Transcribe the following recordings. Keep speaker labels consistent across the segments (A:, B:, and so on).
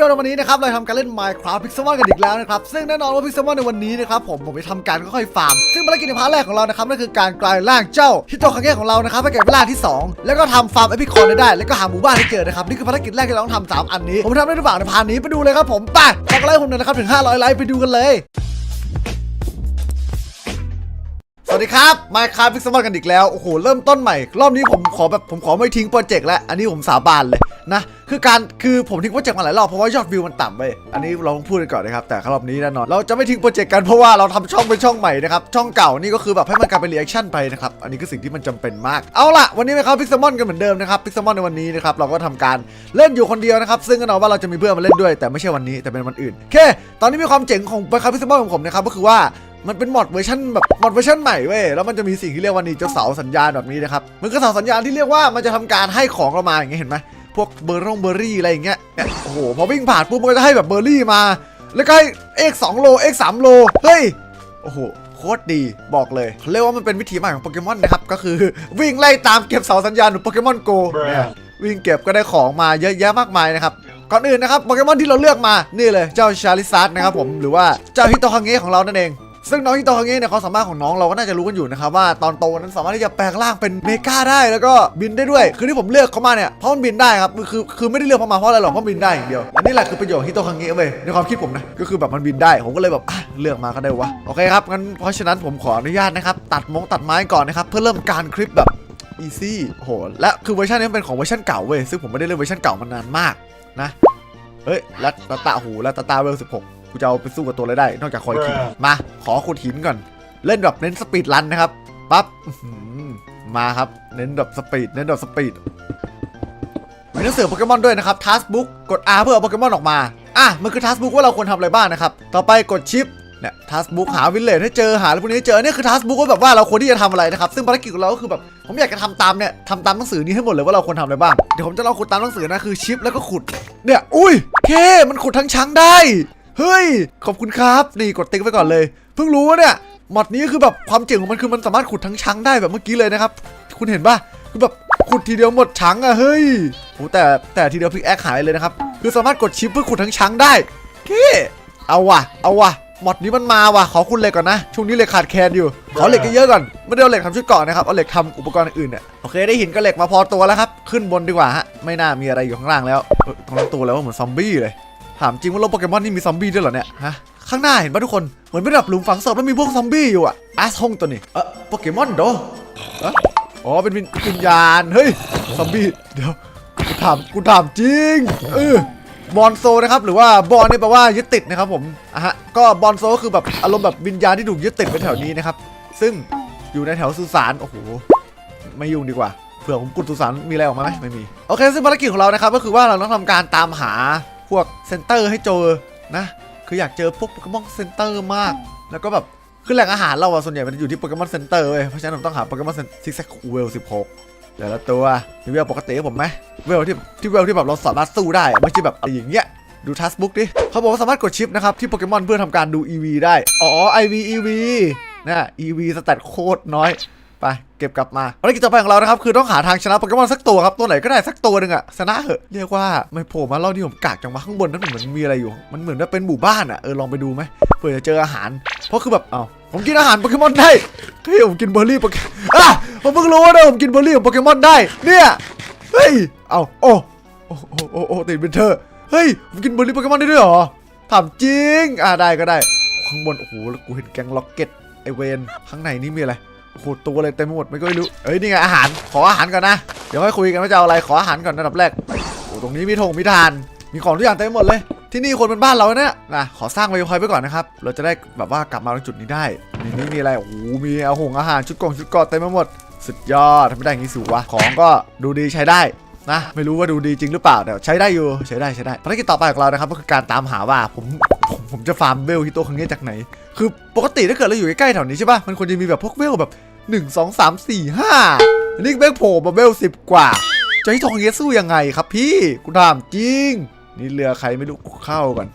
A: ดีโอในวันนี้นะครับเราทำการเล่น Minecraft Pixelmon กันอีกแล้วนะครับซึ่งแน่นอนว่า Pixelmon ในวันนี้นะครับผมผมไปทำการค่อยๆฟาร์ม ซึ่งภารกิจในพาร์ทแรกของเรานะครับนั่นคือการกลายร่างเจ้าฮิโตคาเกะของเรานะครับให้เกิดเป็นร่างที่ 2 แล้วก็ทำฟาร์มเอพิคอนได้ แล้วก็หาหมู่บ้านให้เจอนะครับนี่คือภารกิจแรกที่เราต้องทำสามอันนี้ผมทำได้หรือเปล่าในพาร์ทนี้ไปดูเลยครับผมไปขอกไลค์ผมหน่อยนะครับถึง 500 ไลค์ไปดูกันเลยสวัสดีครับมาคาพิกซมอนกันอีกแล้ว โอ้โห เริ่มต้นใหม่ รอบนี้ผมขอแบบผมขอไม่ทิ้งโปรเจกต์แล้ว อันนี้ผมสาบานเลยนะ คือการคือผมทิ้งโปรเจกต์มาหลายรอบเพราะว่ายอดวิวมันต่ำไปอันนี้เราต้องพูดกันก่อนนะครับแต่ครอบนี้แน่นอนเราจะไม่ทิ้งโปรเจกต์กันเพราะว่าเราทำช่องเป็นช่องใหม่นะครับช่องเก่านี่ก็คือแบบให้มันกลายเป็นรีแอคชั่นไปนะครับอันนี้คือสิ่งที่มันจำเป็นมากเอาล่ะวันนี้นะครับพิกซมอนกันเหมือนเดิมนะครับพิกซมอนในวันนี้นะครับเราก็ทำการเล่นอยู่คนเดียวนะครับซึ่งแน่นอนว่าเราจะมีเพื่อนมาเล่นด้วย แต่ไม่ใช่วันนี้แต่เป็นวันอื่นโอเคตอนนี้มีความเจ๋งของไปครับพิกซมอนของผมนะครับก็คือว่ามันเป็นมอดเวอร์ชันแบบมอดเวอร์ชันใหม่เว้ยแล้วมันจะมีสิ่งที่เรียกว่านี่เจ้าเสาสัญญาณแบบนี้นะครับมันคือเสาสัญญาณที่เรียกว่ามันจะทำการให้ของเรามาอย่างเงี้ยเห็นไหม พวกเบอร์ร่งเบอร์รี่อะไรอย่างเงี้ยเนี่ยโอ้โหพอวิ่งผ่านปุ๊บมันก็จะให้แบบเบอร์รี่มา แล้วก็ให้เอ็กสองโลเอกสามโลเฮ้ยโอ้โหโคตรดีบอกเลยเรียกว่ามันเป็นวิธีใหม่ของโปเกมอนนะครับก็คือวิ่งไล่ตามเก็บเสาสัญญาณของโปเกมอนโกเนี่ยวิ่งเก็บก็ได้ของมาเยอะแยะมากมายนะครับก่อนอื่นนะครับโปเกมอนที่เราเลือกมานี่เลยเจ้าชาลิซัสนะครับผมหรือว่าเจ้าฮิโตคังเงะของเรานั่นเอง ซึ่งน้องฮิโตคังเงเนี่ยความสามารถของน้องเราก็น่าจะรู้กันอยู่นะครับว่าตอนโตนั้นสามารถที่จะแปลงร่างเป็นเมกาได้แล้วก็บินได้ด้วย คือที่ผมเลือกเขามาเนี่ยเพราะมันบินได้ครับคือคือไม่ได้เลือกเพราะมาเพราะอะไรหรอกเพราะบินได้อย่างเดียวอันนี้แหละคือประโยชน์ของฮิโตคังเงะเว้ยในความคิดผมนะก็คือแบบมันบินได้ผมก็เลยแบบอะเลือกมาก็ได้วะโอเคครับงั้นเพราะฉะนั้นผมขออนุญาตนะครับตัดมงตัดไม้ก่อนนะครับเพื่อเริ่มการคลิปแบบอีซี่โหและคือเวอร์ชันนี้เป็นของเวอร์ชันเก่าเว้ยซึ่งผมไม่ได้เล่นเวอร์ชันเก่ามานานมากนะเฮ้ยแล้วตาตาหูแล้วตาตาเวลสิบหก กูจะเอาไปสู้กับตัวอะไรได้ นอกจากคอยคิงมาขอขุดหินก่อน เล่นแบบเน้นสปีดรันนะครับปั๊บอื้อหือมาครับ เน้นแบบสปีดเน้นแบบสปีดมีหนังสือโปเกมอนด้วยนะครับทัสบุ๊กกด R เพื่อเอาโปเกมอนออกมา อะ มันคือทัสบุ๊กว่าเราควรทำอะไรบ้างนะครับ ต่อไปกดชิปเนี่ยทัสบุ๊กหาวิลเลจให้เจอหาอะไรพวกนี้ให้เจอเนี่ยคือทัสบุ๊กว่าแบบว่าเราควรที่จะทำอะไรนะครับ ซึ่งภารกิจของเราก็คือแบบผมอยากจะทำตามเนี่ยทำตามหนังสือนี้ให้หมดเลยว่าเราควรทำอะไรบ้าง เดี๋ยวผมจะลองขุดตามหนังสือนะคือชิปแล้วก็ขุด เนี่ย อุ้ยเคมันขุดทั้งช้างได้ เฮ้ย ขอบคุณครับ นี่กดติ๊กไว้ก่อนเลย เพิ่งรู้ว่าเนี่ยมอดนี้คือแบบความเจ๋งของมันคือมันสามารถขุดทั้งช้างได้แบบเมื่อกี้เลยนะครับ คุณเห็นปะคือแบบขุดทีเดียวหมดช้างอะเฮ้ยโอ้แต่แต่ทีเดียวพิกแอคหายเลยนะครับ คือสามารถกดชิปเพื่อขุดทั้งช้างได้โอเคเอาว่ะ เอาว่ะหมดนี้มันมาว่ะ ขอคุณเหล็กก่อนนะ ช่วงนี้เหล็กขาดแคลนอยู่ ขอเหล็กเยอะๆก่อน ไม่ได้เอาเหล็กทำชุดเกาะนะครับ เอาเหล็กทำอุปกรณ์อื่นเนี่ย โอเค ได้หินกับเหล็กมาพอตัวแล้วครับ ขึ้นบนดีกว่าฮะ ไม่น่ามีอะไรอยู่ข้างล่างแล้วตรงนั้นตัวแล้วเหมือนซอมบี้เลย ถามจริงว่าโลกโปเกมอนนี่มีซอมบี้ด้วยเหรอเนี่ยฮะข้างหน้าเห็นปะทุกคนเหมือนเป็นแบบหลุมฝังศพแล้วมีพวกซอมบี้อยู่อะอาสฮงตัวนี้เออโปเกมอนโดออ๋อเป็นวิญญาณเฮ้ยซอมบี้เดี๋ยวกูถามกูถามจริงเออบอลโซนะครับหรือว่าบอลนี่แปลว่ายึดติดนะครับผมอะฮะก็บอลโซก็คือแบบอารมณ์แบบวิญญาณที่ถูกยึดติดไปแถวนี้นะครับซึ่งอยู่ในแถวสุสานโอ้โหไม่ยุ่งดีกว่าเผื่อผมกุดสุสานมีอะไรออกมาไหมไม่มีโอเคซึ่งภารกิจของเรานะครับก็คือว่าเราต้องทำการตามหา พวกเซนเตอร์ให้เจอนะ คืออยากเจอพวกโปเกมอนเซนเตอร์มาก แล้วก็แบบคือแหล่งอาหารเราอะส่วนใหญ่มันอยู่ที่โปเกมอนเซ็นเตอร์เว้ยเพราะฉะนั้นผมต้องหาโปเกมอนซิกแซกเวลสิบหกแต่ละตัวมีเวลปกติผมไหมเวลที่ที่เวลที่แบบเราสามารถสู้ได้ไม่ใช่แบบอะไรอย่างเงี้ยดูทัสบุ๊กดิเขาบอกว่าสามารถกดชิปนะครับ ที่โปเกมอนเพื่อทำการดู EV ได้ อ๋อ IV EV นะ EV สแตทโคตรน้อย ไปเก็บกลับมาภารกิจต่อไปของเรานะครับคือต้องหาทางชนะโปเกมอนสักตัวครับตัวไหนก็ได้สักตัวหนึ่งอะชนะเหอะเรียกว่าไม่โผล่มาเล่าที่ผมกากจังวะข้างบนนั้นเหมือนมีอะไรอยู่มันเหมือนว่าเป็นหมู่บ้านอะเออลองไปดูไหมเผื่อจะเจออาหาร เพราะคือแบบเอ้าผมกินอาหารโปเกมอนได้เฮ้ยผมกินเบอร์รี่โปเกมอนอะผมเพิ่งรู้ว่าเนี่ยผมกินเบอร์รี่ของโปเกมอนได้เนี่ยเฮ้ยเอาโอ้โอ้โอ้โอ้โอ้ติดเป็นเธอเฮ้ยผมกินเบอร์รี่โปเกมอนได้ด้วยเหรอถามจริงอะได้ก็ได้ข้างบนโอ้โหแล้วกูเห็นแกงล็อกเก็ตไอเวนข้างในนี่มีอะไร โหตัวอะไรเต็มหมดไม่ก็ไม่รู้เอ้ยนี่ไงอาหารขออาหารก่อนนะเดี๋ยวค่อยคุยกันว่าจะเอาอะไรขออาหารก่อนอันดับแรกโอ้ตรงนี้มีธงมีทาน มีของทุกอย่างเต็มหมดเลยที่นี่คนเป็นบ้านเราเนี่ยนะขอสร้างไวพอยไปก่อนนะครับ เราจะได้แบบว่ากลับมาตรงจุดนี้ได้นี่นี่มีอะไรโอ้โหมีเอาหงอาหารชุดกล่องชุดกอดเต็มไปหมด สุดยอดทำไม่ได้อย่างนี้สิวะของก็ดูดีใช้ได้นะไม่รู้ว่าดูดีจริงหรือเปล่าแต่ใช้ได้อยู่ใช้ได้ใช้ได้ภารกิจต่อไปของเรานะครับก็คือการตามหาว่าผม ผมจะฟาร์มเวลฮิโตคังเงะจากไหน คือปกติถ้าเกิดเราอยู่ใกล้ๆแถวนี้ใช่ป่ะ มันควรจะมีแบบพวกเวลแบบหนึ่งสองสามสี่ห้าอันนี้แบงโผล่มาเวลสิบกว่าจะให้ทองเยสู้ยังไงครับพี่กูถามจริง นี่เรือใครไม่รู้เข้าก่อน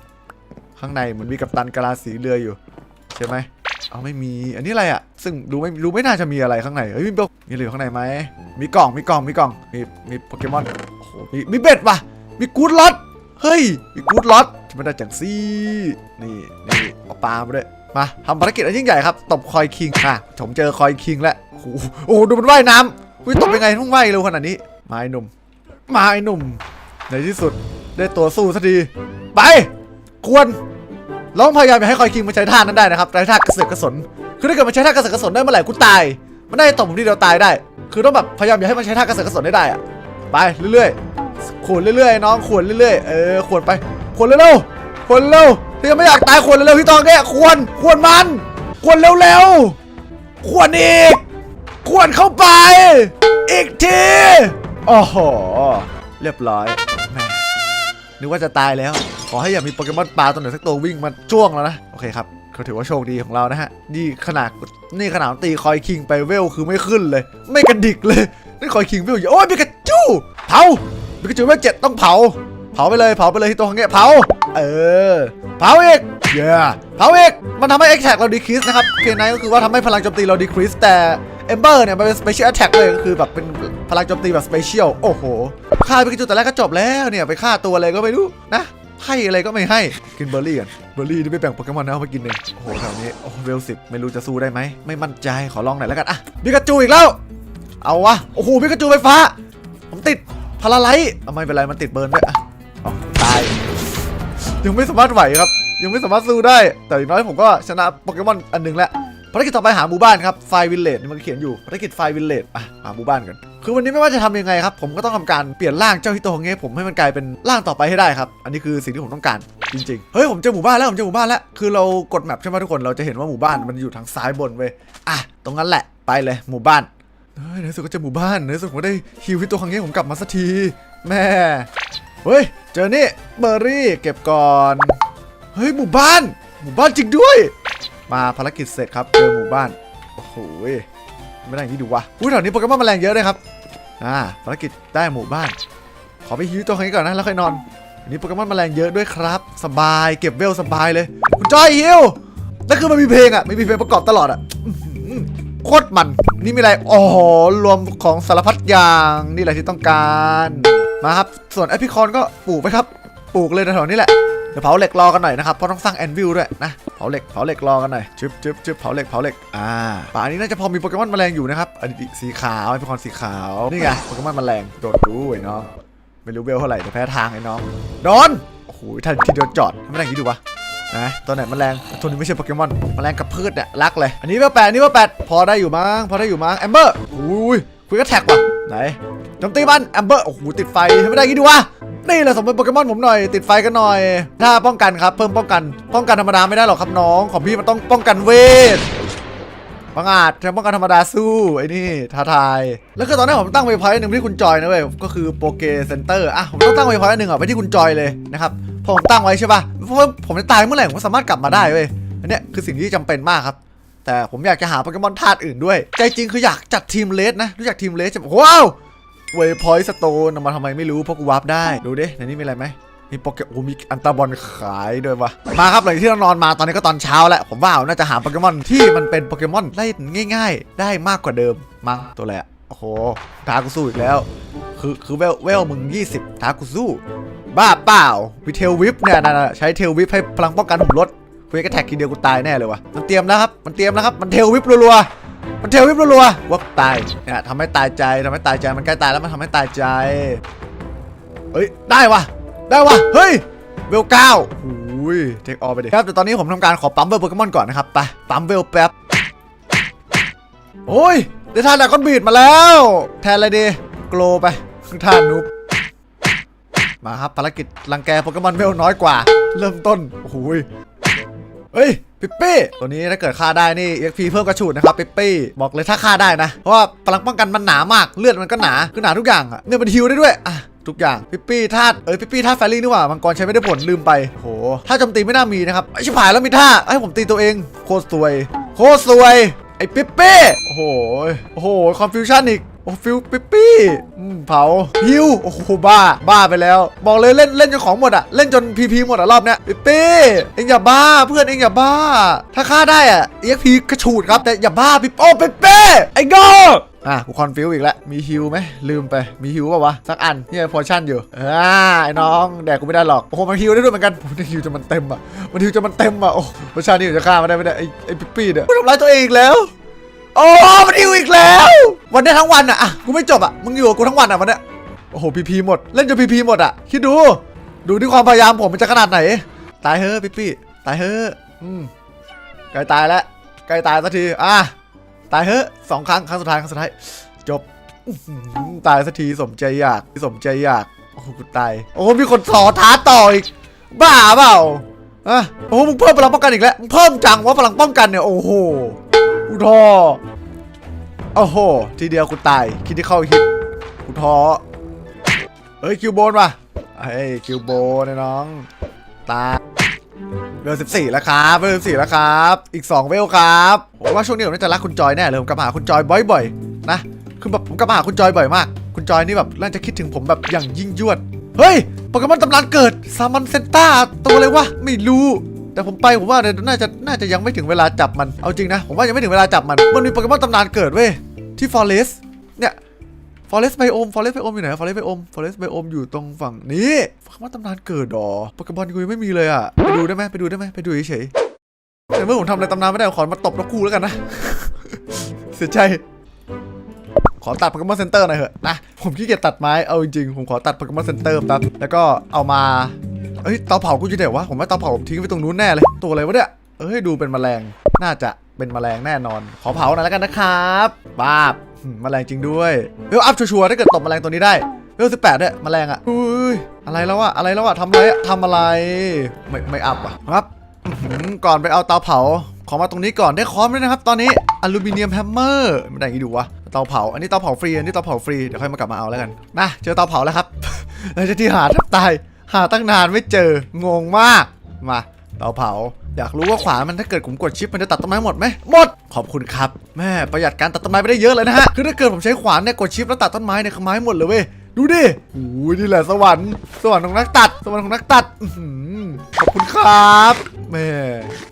A: ข้างในเหมือนมีกัปตันกะลาสีเรืออยู่ใช่ไหมเอาไม่มี อันนี้อะไรอะ ซึ่งดูไม่รู้ไม่น่าจะมีอะไรข้างในเฮ้ยมีเบลมีเหลือข้างในไหม มีกล่อง มีกล่อง มีกล่อง มีมีโปเกมอนโอ้โหมีมีเบ็ดว่ะ มีกูดล็อต เฮ้ย มีกูดล็อต ที่มันได้จังซี่นี่นี่เอาปลามาด้วยมาทำภารกิจอันยิ่งใหญ่ครับตบคอยคิงอะผมเจอคอยคิงแล้วโอ้โหโอ้โหดูมันว่ายน้ำอุ้ยตบยังไงต้องว่ายเร็วขนาดนี้มาไอ้หนุ่มมาไอ้หนุ่มในที่สุดได้ตัวสู้สักทีไปควรเราต้องพยายามอย่าให้คอยคิงมาใช้ท่านั้นได้นะครับใช้ท่ากระเสือกกระสนคือถ้าเกิดมันใช้ท่ากระเสือกกระสนได้เมื่อไหร่กูตายมันได้ตบผมทีเดียวตายได้ คือต้องแบบพยายามอย่าให้มันใช้ท่ากระเสือกกระสนได้ได้อะไปเรื่อยๆขวนเรื่อยๆน้องขวนเรื่อยๆเออขวนไป ขวนเร็วๆขวนเร็วที่ไม่อยากตายขวนเร็วๆพี่ตองเนี่ยขวนขวนมันขวนเร็วๆขวนอีกขวนเข้าไป อีกทีโอ้โหเรียบร้อยแม่นึกว่าจะตายแล้ว ขอให้อย่ามีโปเกมอนปลาตัวไหนสักตัววิ่งมาจ้วงแล้วนะ โอเคครับก็ถือว่าโชคดีของเรานะฮะ นี่ขนาดนี่ขนาดตีคอยคิงไปเวลคือไม่ขึ้นเลย ไม่กระดิกเลย นี่คอยคิงเวลอยู่โอ้ยปิกาจูเผาปิกาจูเวลเจ็ดต้องเผา เผาไปเลยเผาไปเลยที่ตัวของเงี้ยเผา เออ เผาอีกเย้เผาอีกมันทำให้ X Attack เราดีครีสนะครับเพียงนั้นก็คือว่าทำให้พลังโจมตีเราดีครีสแต่เอมเบอร์เนี่ยมันเป็น Special Attack เลยก็คือแบบเป็นพลังโจมตีแบบ Special โอ้โหฆ่าไปกิจุดแต่แรกก็จบแล้วเนี่ยไปฆ่าตัวอะไรก็ไม่รู้นะให้อะไรก็ไม่ให้กินเบอร์รี่กันเบอร์รี่นี่ไม่แบ่งโปเกมอนนะเอาไปกินเองโอ้โหแถวนี้โอ้โหเวลสิบไม่รู้จะสู้ได้ไหมไม่มั่นใจขอลองหน่อยแล้วกันอะพิกาจูอีกแล้ว เอาวะโอ้โหพิกาจูไฟฟ้า ผมติดพาราไลท์ไม่เป็นไรมันติดเบิร์นด้วยอะายยังไม่สามารถไหวครับ ยังไม่สามารถสู้ได้ แต่อย่างน้อยผมก็ชนะโปเกมอนอันหนึงแล้วภารกิจต่อไปหาหมู่บ้านครับไฟวิลเลจมันเขียนอยู่ภารกิจไฟวิลเลจอะหาหมู่บ้านกันคือวันนี้ไม่ว่าจะทำยังไงครับ ผมก็ต้องทำการเปลี่ยนร่างเจ้าฮิโตะเงะผมให้มันกลายเป็นร่างต่อไปให้ได้ครับ อันนี้คือสิ่งที่ผมต้องการจริงๆ เฮ้ยผมเจอหมู่บ้านแล้วผมเจอหมู่บ้านแล้ว คือเรากดแมปใช่ไหมทุกคน เราจะเห็นว่าหมู่บ้านมันอยู่ทางซ้ายบนเว้ย อะตรงนั้นแหละไปเลยหมู่บ้านเฮ้ยในสุดก็เจอหมู่บ้านในสุดผมได้ฮิวฮิโตะเงะผมกลับมาสักที แม่ เฮ้ย เจอนี่เบอร์รี่เก็บก่อน เฮ้ยหมู่บ้าน หมู่บ้านจริงด้วย มาภารกิจเสร็จครับเจอหมู่บ้านโอ้โหยไม่ได้อย่างนี้ดูวะอุ้ยแถวนี้โปเกมอนแมลงเยอะเลยครับอ่าภารกิจได้หมู่บ้าน ขอไปฮิวตัวนี้ก่อนนะแล้วค่อยนอนอันนี้โปเกมอนแมลงเยอะด้วยครับ สบายเก็บเวลสบายเลย คุณจอยฮิวนั่นคือมันมีเพลงอะไม่มีเพลงประกอบตลอดอะโคตรมัน นี่มีอะไร อ๋อ รวมของสารพัดอย่าง นี่แหละที่ต้องการ มาครับ ส่วนแอพิคอนก็ปลูกไปครับ ปลูกเลยแถวๆนี้แหละ เดี๋ยวเผาเหล็กรอกันหน่อยนะครับ เพราะต้องสร้างแอนวิลด้วยนะ เผาเหล็ก เผาเหล็กรอกันหน่อย จึ๊บจึ๊บจึ๊บเผาเหล็ก เผาเหล็ก อ่า ป่านี้น่าจะพอมีโปเกมอนแมลงอยู่นะครับ อันนี้สีขาวไอ้พอนสีขาว นี่ไง โปเกมอนแมลง โดดดูไอ้น้อง ไม่รู้เวลเท่าไหร่เดี๋ยวแพ้ทางไอ้น้องโดนโอ้โหทันทีเดียวจอดทำไมได้อย่างนี้ดูวะนะตัวไหนแมลงตัวนี้ไม่ใช่โปเกมอนแมลงกับพืชเนี่ยรักเลย อันนี้เวลแปดอันนี้เวลแปดพอได้อยู่มั้ง พอได้อยู่มั้งแอมเบอร์อุ้ย คุยก็แท็กว่ะไหนโจมตีมันแอมเบอร์โอ้โหติดไฟทำไมได้อย่ดูวะนี่แหละสมเป็นโปเกมอนผมหน่อยติดไฟกันหน่อย ถ้าป้องกันครับ เพิ่มป้องกัน ป้องกันธรรมดาไม่ได้หรอกครับน้อง ของพี่มันต้องป้องกันเวทบังอาจจะป้องกันธรรมดาสู้ไอ้นี่ท้าทาย แล้วคือตอนนี้ผมตั้งเวพอยต์หนึ่งที่คุณจอยนะเว้ยก็คือโปเกเซนเตอร์อะผมต้องตั้งเวพอยต์หนึ่งอะไปที่คุณจอยเลยนะครับผมตั้งไว้ใช่ป่ะเพราะผมจะตายเมื่อไหร่ผมสามารถกลับมาได้เว้ยอันเนี้ยคือสิ่งที่จำเป็นมากครับ แต่ผมอยากจะหาโปเกมอนธาตุอื่นด้วย ใจจริงคืออยากจัดทีมเลสนะ รู้จักทีมเลสใช่ไหมว้าวเวพอยต์สโตนมาทำไมไม่รู้เพราะกูวาร์ปได้ ดูดิในนี้มีอะไรไหมมีโปเกโอ้มีอันตาบอลขายด้วยวะมาครับหลังที่เรานอนมาตอนนี้ก็ตอนเช้าแล้ว ผมว่าน่าจะหาโปเกมอนที่มันเป็นโปเกมอนเล่นง่าย ๆ ได้มากกว่าเดิมมั้งตัวอะไรอะโอ้โหทากุสู้อีกแล้ว คือคือเวลเวลมึง 20ทากุสู้ บ้าเปล่าวิเทลวิปเนี่ยนะใช้เทลวิปให้พลังป้องกันผมลด คุยกแท็กทีเดียวกูตายแน่เลยวะมันเตรียมแล้วครับ มันเตรียมแล้วครับ มันเทลวิปรัวๆ มันเทลวิบรัวๆวับตายเนี่ยทำให้ตายใจทำให้ตายใจ มันใกล้ตายแล้วมันทำให้ตายใจ เฮ้ย ได้วะได้วะเฮ้ย เวลเก้าหูยเทคออไปดิครับ แต่ตอนนี้ผมทำการขอปั๊มเวลโปเกมอนก่อนนะครับ ไป ปั๊มเวลแป๊บ โอ้ย ได้ท่าดากอนบีดมาแล้ว แทนอะไรดี โกลไปท่านุบมาครับภารกิจรังแกโปเกมอนเวลน้อยกว่า เริ่มต้น โอ้โหย เฮ้ยปิปปี้ตัวนี้ถ้าเกิดฆ่าได้นี่ EXP เพิ่มกระฉูดนะครับปิปปี้บอกเลยถ้าฆ่าได้นะ เพราะว่าพลังป้องกันมันหนามากเลือดมันก็หนาคือหนาทุกอย่างอะเนี่ยมันฮิวได้ด้วยอะทุกอย่างปิปปี้ธาตุเอ้ยปิปปี้ธาตุแฟรี่นี่หว่ามังกรใช้ไม่ได้ผลลืมไปโหถ้าโจมตีไม่น่ามีนะครับไอชิบหายแล้วมีท่าให้ผมตีตัวเองโคตรสวย โคตรสวยไอปิปปี้โอ้โหโอ้โหคอนฟิวชั่นอีก โอ้ฟิวปิปปี้อืมเผาฮิวโอ้โหบ้า บ้าไปแล้ว บอกเลยเล่นเล่นจนของหมดอะเล่นจนพีพีหมดอะรอบเนี้ยปิปปี้เอ็งอย่าบ้าเพื่อนเอ็งอย่าบ้า ถ้าฆ่าได้อะ EXP กพีกระฉูดครับแต่อย่าบ้าปิปโอ้ปิปปี้ไอ้โง่อะกูคอนฟิวอีกแล้วมีฮิวไหมลืมไปมีฮิวป่าวะสักอันนี่พอชั่นอยู่อ่าไอ้น้องแดกกูไม่ได้หรอกโอ้โหมันฮิวได้ด้วยเหมือนกันโอ้โหนี่ฮิวจนมันเต็มอะมันฮิวจนมันเต็มอะโอ้พอชั่นนี่จะฆ่ามันได้ไม่ได้ไอ้ไอ้ปิ๊ปปี้เนี่ยกูทำร้ายตัวเองอีกแล้ว โอ้มันฮิวอีกแล้ว วันนี้ทั้งวันอะอะกูไม่จบอะมึงอยู่กับกูทั้งวันอะวันเนี้ยโอ้โหพีพีหมดเล่นจนพีพีหมดอะคิดดู ดูที่ความพยายามผมมันจะขนาดไหน ตายเฮ้อะปิ๊ปปี้ตายเฮ้ออืมใกล้ตายแล้วใกล้ตายสักทีอะตายเฮ้อสองครั้งครั้งสุดท้ายครั้งสุดท้ายจบตายสักทีสมใจอยากสมใจอยากโอ้โหกูตายโอ้มีคนต่อท้าต่ออีกบ้าเปล่าอะโอ้มึงเพิ่มพลังป้องกันอีกแล้วมึงเพิ่มจังว่าพลังป้องกันเนี่ยโอ้โห กูท้อโอ้โห ทีเดียวกูตาย คิดที่เข้าฮิตกูท้อเฮ้ย คิวโบนว่ะเฮ้ย คิวโบนะน้อง ตาเวล14แล้วครับเวล14แล้วครับ อีก2เวลครับผมว่าช่วงนี้ผมน่าจะรักคุณจอยแน่เลยผมกลับมาหาคุณจอยบ่อยๆ นะ คือแบบผมกลับมาหาคุณจอยบ่อยมาก คุณจอยนี่แบบน่าจะคิดถึงผมแบบอย่างยิ่งยวด เฮ้ย โปเกมอนตำนานเกิด ซามันเซนต้าตัวอะไรวะ ไม่รู้ แต่ผมไปผมว่าเนี่ยน่าจะน่าจะยังไม่ถึงเวลาจับมันเอาจริงนะ ผมว่ายังไม่ถึงเวลาจับมันมันมีโปเกมอนตำนานเกิดเว้ยที่ฟอเรสเนี่ยฟอเรสไบโอมฟอเรสไบโอมอยู่ไหนฟอเรสไบโอมฟอเรสไบโอมอยู่ตรงฝั่งนี้โปเกมอนตำนานเกิดดอโปเกมอนกูยังไม่มีเลยอะไปดูได้ไหมไปดูได้ไหมไปดูเฉยแต่เมื่อผมทำอะไรตำนานไม่ได้ขอมาตบนกคู่แล้วกันนะเสียใจขอตัดโปเกมอนเซ็นเตอร์หน่อยเถอะนะผมขี้เกียจตัดไม้เอาจริงๆผมขอตัดโปเกมอนเซ็นเตอร์แป๊บแล้วก็เอามา เอ้ยเตาเผากูอยู่ไหนวะผมว่าเตาเผาผมทิ้งไว้ตรงนู้นแน่เลย ตัวอะไรวะเนี่ยเอ้ยดูเป็นแมลงน่าจะเป็นแมลงแน่นอน ขอเผาหน่อยแล้วกันนะครับบ้าบมแมลงจริงด้วยเวลอัพชัวร์ถ้าเกิดตบแมลงตัวนี้ได้เวลสิบแปดด้วยแมลงอะอุ้ยอะไรแล้ววะอะไรแล้ววะทำอะไรอะทำอะไรไม่ไม่อัพอะครับก่อนไปเอาเตาเผาขอมาตรงนี้ก่อนได้คอมด้วยนะครับ ตอนนี้อลูมิเนียมแฮมเมอร์ไม่ได้อย่างนี้ดูวะเตาเผาอันนี้เตาเผาฟรีอันนี้เตาเผาฟรีเดี๋ยวค่อยมากลับมาเอาแล้วกันนะเจอเตาเผาแล้วครับหลังจากที่หาแทบตาย หาตั้งนานไม่เจอ งงมาก มาเตาเผา อยากรู้ว่าขวานมันถ้าเกิดผมกดชิปมันจะตัดต้นไม้หมดไหมหมด ขอบคุณครับ แม่ประหยัดการตัดต้นไม้ไปได้เยอะเลยนะฮะ คือถ้าเกิดผมใช้ขวานเนี่ยกดชิปแล้วตัดต้นไม้เนี่ยคือไม้หมดเลยเว้ย ดูดิโอ้ยนี่แหละสวรรค์ สวรรค์ของนักตัด สวรรค์ของนักตัดขอบคุณครับแม่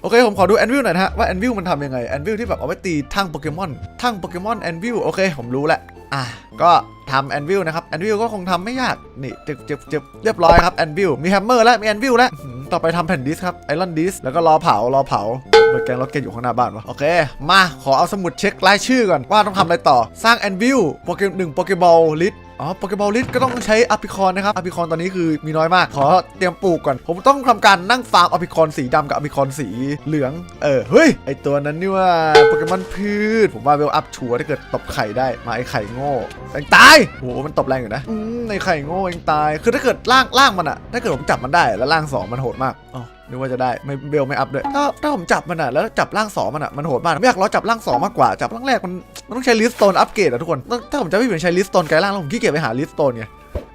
A: โอเคผมขอดูแอนวิลหน่อยนะฮะว่าแอนวิลมันทำยังไงแอนวิลที่แบบเอาไว้ตีทั้งโปเกมอนทั้งโปเกมอนแอนวิลโอเคผมรู้แหละ อะก็ทำแอนวิลนะครับแอนวิลก็คงทำไม่ยากนี่จึบจึบจึบเรียบร้อยครับแอนวิลมีแฮมเมอร์แล้วมีแอนวิลแล้วต่อไปทำแผ่นดิสครับไอรอนดิสแล้วก็รอเผารอเผาเปิดแกงล็อกเก็ตอยู่ข้างหน้าบ้านวะโอเค มาขอเอาสมุดเช็ครายชื่อก่อนว่าต้องทำอะไรต่อสร้างแอนวิลโปเกมหนึ่งโปเกบอลลิส อ๋อโปเกบอลลิสก็ต้องใช้อพิคอนนะครับอพิคอนตอนนี้คือมีน้อยมาก ขอเตรียมปลูกก่อน ผมต้องทำการนั่งฟาร์มอพิคอนสีดำกับอพิคอนสีเหลือง เออ เฮ้ย ไอตัวนั้นนี่ว่าโปเกมอนพืช ผมว่าเวลอัพชัวร์ถ้าเกิดตบไข่ได้ มาไอไข่โง่เองตายโอ้โหมันตบแรงอยู่นะอืมไอไข่โง่เองตาย คือถ้าเกิดล่างล่างมันอะถ้าเกิดผมจับมันได้แล้วล่างสองมันโหดมากอ๋อ นึกว่าจะได้ไม่เบลไม่อัพด้วยถ้าถ้าผมจับมันอะแล้วจับล่างสองมันอะมันโหดมากไม่อยากล้อจับล่างสองมากกว่าจับล่างแรกมันมันต้องใช้ลิสโตนอัปเกรดอะทุกคนถ้าผมจะไม่ผิดใช้ลิสโตนไกลล่างแล้วผมขี้เกียจไปหาลิสโตนไง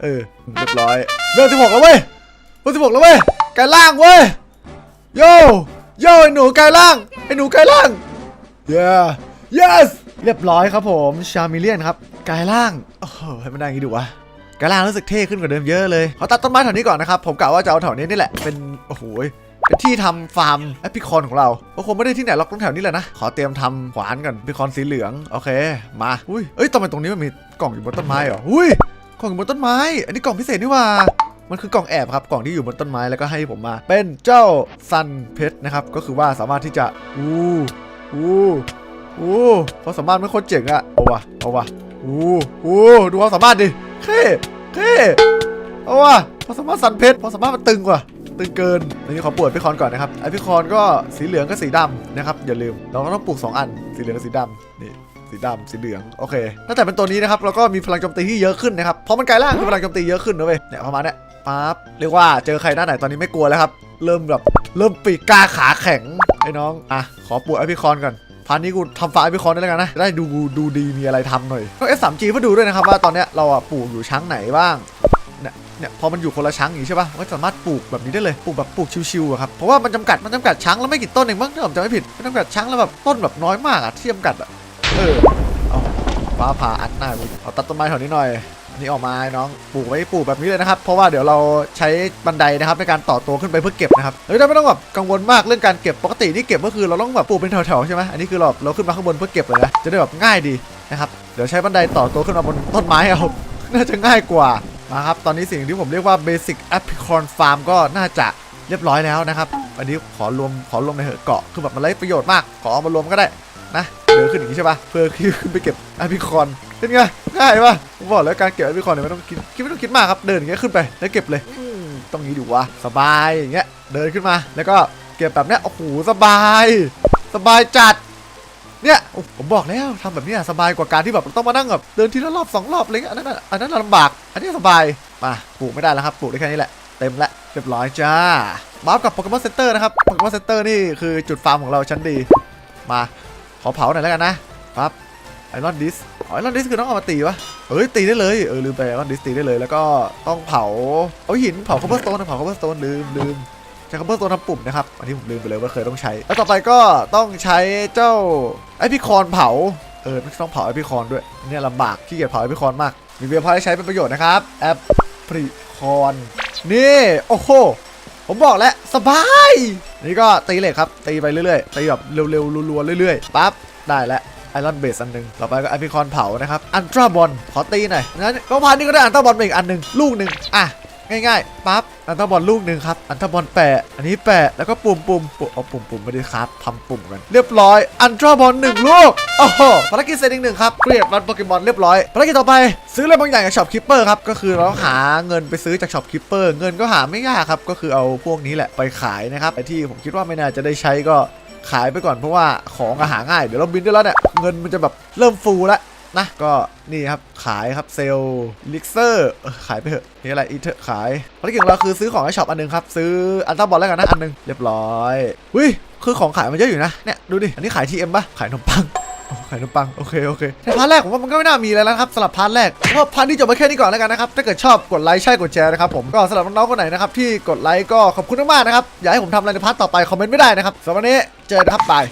A: เออเรียบร้อยเบลสิบหกแล้วเว้ยเบลสิบหกแล้วเว้ยไกลล่างเว้ยโยโยไอหนูไกลล่างไอหนูไกลล่าง yeah yes เรียบร้อยครับผมชามิเลียนครับกายล่างโอ้โหให้มันได้อย่างนี้ดูวะ กาล่างรู้สึกเท่ขึ้นกว่าเดิมเยอะเลยขอตัดต้นไม้แถวนี้ก่อนนะครับ ผมกะว่าจะเอาแถวนี้นี่แหละเป็นโอ้โหเป็นที่ทำฟาร์มแอปพิคอนของเราก็คงไม่ได้ที่ไหนหรอกตรงแถวนี้แหละนะ ขอเตรียมทำขวานก่อนพิคอนสีเหลือง โอเค มา อุ้ย เอ้ยทำไมตรงนี้มันมีกล่องอยู่บนต้นไม้เหรอ อุ้ย กล่องอยู่บนต้นไม้ อันนี้กล่องพิเศษนี่ว่า มันคือกล่องแอบครับ กล่องที่อยู่บนต้นไม้แล้วก็ให้ผมมา เป็นเจ้าซันเพชรนะครับ ก็คือว่าสามารถที่จะ อู้อู้อู้เขาสามารถไม่โคตรเจ๋งอะเอาวะเอาวะอู้อู้ดูความสามารถดิ เท่เท่เอาวะความสามารถซันเพชรความสามารถมันตึงกว่าตึงเกินอันนี้ขอปวดพี่คอนก่อนนะครับไอพี่คอนก็สีเหลืองกับสีดำนะครับอย่าลืมเราก็ต้องปลูก 2 อัน สีเหลืองกับสีดำนี่สีดำสีเหลืองโอเคตั้งแต่เป็นตัวนี้นะครับเราก็มีพลังโจมตีที่เยอะขึ้นนะครับเพราะมันกลายร่างมีพลังโจมตีเยอะขึ้นนะเว้ยเนี่ยประมาณเนี้ยปั๊บเรียกว่าเจอใครหน้าไหนตอนนี้ไม่กลัวแล้วครับเริ่มแบบเริ่มปีกกล้าขาแข็งไอ้น้องอะขอปวดไอพี่คอนก่อน พาร์ทนี้กูทำฟาร์มไอพี่คอนได้แล้วกันนะได้ดูดูดีมีอะไรทำหน่อยก็ S3G เพื่อดูด้วยนะครับว่าตอนเนี้ยเราอะปลูกอยู่ชั้งไหนบ้างเนี่ยเนี่ยพอมันอยู่คนละช้างอย่างนี้ใช่ป่ะก็สามารถปลูกแบบนี้ได้เลยปลูกแบบปลูกชิวๆอะครับเพราะว่ามันจำกัดมันจำกัดช้างแล้วไม่กี่ต้นเองมั้งถ้าผมจำไม่ผิดมันจำกัดช้างแล้วแบบต้นแบบน้อยมากอะที่จำกัดอะเออเอาฟ้าผ่าอัดหน้ากูเอาตัดต้นไม้แถวนี้หน่อย นนี้ออกมาน้องปลูกไว้ปลูกแบบนี้เลยนะครับ เพราะว่าเดี๋ยวเราใช้บันไดนะครับในการต่อตัวขึ้นไปเพื่อเก็บนะครับเฮ้ยเราไม่ต้องแบบกังวลมากเรื่องการเก็บปกตินี่เก็บก็คือเราต้องแบบปลูกเป็นแถวๆใช่ไหมอันนี้คือเราเราขึ้นมาข้างบนเพื่อเก็บเลยนะจะได้แบบง่ายดีนะครับเดี๋ยวใช้บันไดต่อตัวขึ้นมาบนต้นไม้เอาน่าจะง่ายกว่ามาครับตอนนี้สิ่งที่ผมเรียกว่า Basic Apricot Farm ก็น่าจะเรียบร้อยแล้วนะครับอันนี้ขอรวมขอรวมในเหอะเกาะคือแบบมันไร้ประโยชน์มากขอเอามารวมก็ได้นะเดินขึ้นอย่างนี้ใช่ปะเพื่อขึ้นไปเก็บ Apricot เป็นไงง่ายปะผมบอกแล้วการเก็บ Apricot เนี่ยไม่ต้องคิดคิดไม่ต้องคิดมากครับเดินอย่างเงี้ยขึ้นไปแล้วเก็บเลยอืมต้องนี้ดูวะสบายอย่างเงี้ยเดินขึ้นมาแล้วก็เก็บแบบเนี้ยโอ้โหสบาย สบายจัดเนี่ยโอ้ผมบอกแล้วทำแบบเนี้ยสบายกว่าการที่แบบต้องมานั่งแบบเดินทีละรอบสองรอบอะไรเงี้ยอันนั้นน่ะอันนั้นลำบาก อันนี้สบายมาปลูกไม่ได้แล้วครับปลูกได้แค่นี้แหละเต็มแล้วเรียบร้อยจ้ามากับโปเกมอนเซ็นเตอร์นะครับโปเกมอนเซ็นเตอร์นี่คือจุดฟาร์มของเราชั้นดี มา ขอเผาหน่อยแล้วกันนะปั๊บไอรอนดิส ไอรอนดิสคือต้องเอามาตีวะเฮ้ยตีได้เลยเออลืมไปไอรอนดิสตีได้เลย แล้วก็ต้องเผาเอาหินเผาคอเ b อร์สโตนเผาคอเ b อร์สโตนลืมลืมใช้คอมเบอร์ตัวทำปุ่มนะครับอันนี้ผมลืมไปเลยว่าเคยต้องใช้ แล้วต่อไปก็ต้องใช้เจ้าไอพิคอนเผาเออต้องเผาไอพิคอนด้วยเนี่ยลำบากขี้เกียจเผาไอพิคอนมากมีเบียร์พอให้ใช้เป็นประโยชน์นะครับแอปพริคอนนี่โอ้โหผมบอกแล้วสบาย นี่ก็ตีเหล็กครับ ตีไปเรื่อยๆตีแบบเร็วๆรัวๆเรื่อยๆปั๊บได้แล้ว ไอรอนเบสอันหนึ่งต่อไปก็ไอพิคอนเผานะครับ อันตราบอลขอตีหน่อยงั้นก็พานนี่ก็ได้อันตราบอลอีกอันหนึ่งลูกหนึ่งอะง่ายๆปั๊บอันตราบอลลูกหนึ่งครับ อันตราบอลแปะ อันนี้แปะ แล้วก็ปุ่มปุ่มปุ่มเอาปุ่มปุ่มไม่ได้ครับทำปุ่มกัน เรียบร้อย อันตราบอลหนึ่งลูก โอ้โห ภารกิจเสร็จอีกหนึ่งครับ เกลียดรันโปเกมอนเรียบร้อย ภารกิจต่อไป ซื้ออะไรบางอย่างจากช็อปคิปเปอร์ครับ ก็คือเราต้องหาเงินไปซื้อจากช็อปคิปเปอร์ เงินก็หาไม่ยากครับ ก็คือเอาพวกนี้แหละไปขายนะครับไอที่ผมคิดว่าไม่น่าจะได้ใช้ก็ ขายไปก่อนเพราะว่าของอะหาง่าย เดี๋ยวเราบินได้แล้วเนี่ย เงินมันจะแบบเริ่มฟูแล้วนะ ก็นี่ครับ ขายครับเซลล์ลิกเซอร์ขายไปเถอะนี่อะไรอีเทอะขายภารกิจของเราคือซื้อของในช็อปอันหนึงครับ ซื้ออัลต้าบอลแล้วกันนะอันหนึงเรียบร้อยอุ้ยคือของขายมันเยอะอยู่นะเนี่ยดูดิอันนี้ขายทีเอ็มปะขายขนมปัง ไขายขนมปังโอเคโอเคแต่พาร์ทแรกผมว่ามันก็ไม่น่ามีอะไรแล้วนะครับสำหรับพาร์ทแรกก็พาร์ทนี้จบไปแค่นี้ก่อนแล้วกันนะครับถ้าเกิดชอบกดไลค์ใช่กดแชร์นะครับผมก็สำหรับน้องๆคนไหนนะครับที่กดไลค์ก็ขอบคุณมากๆนะครับอยากให้ผมทำอะไรในพาร์ทต่อไปคอมเมนต์ไม่ได้นะครับสำหรับวันนี้เจอกันครับบาย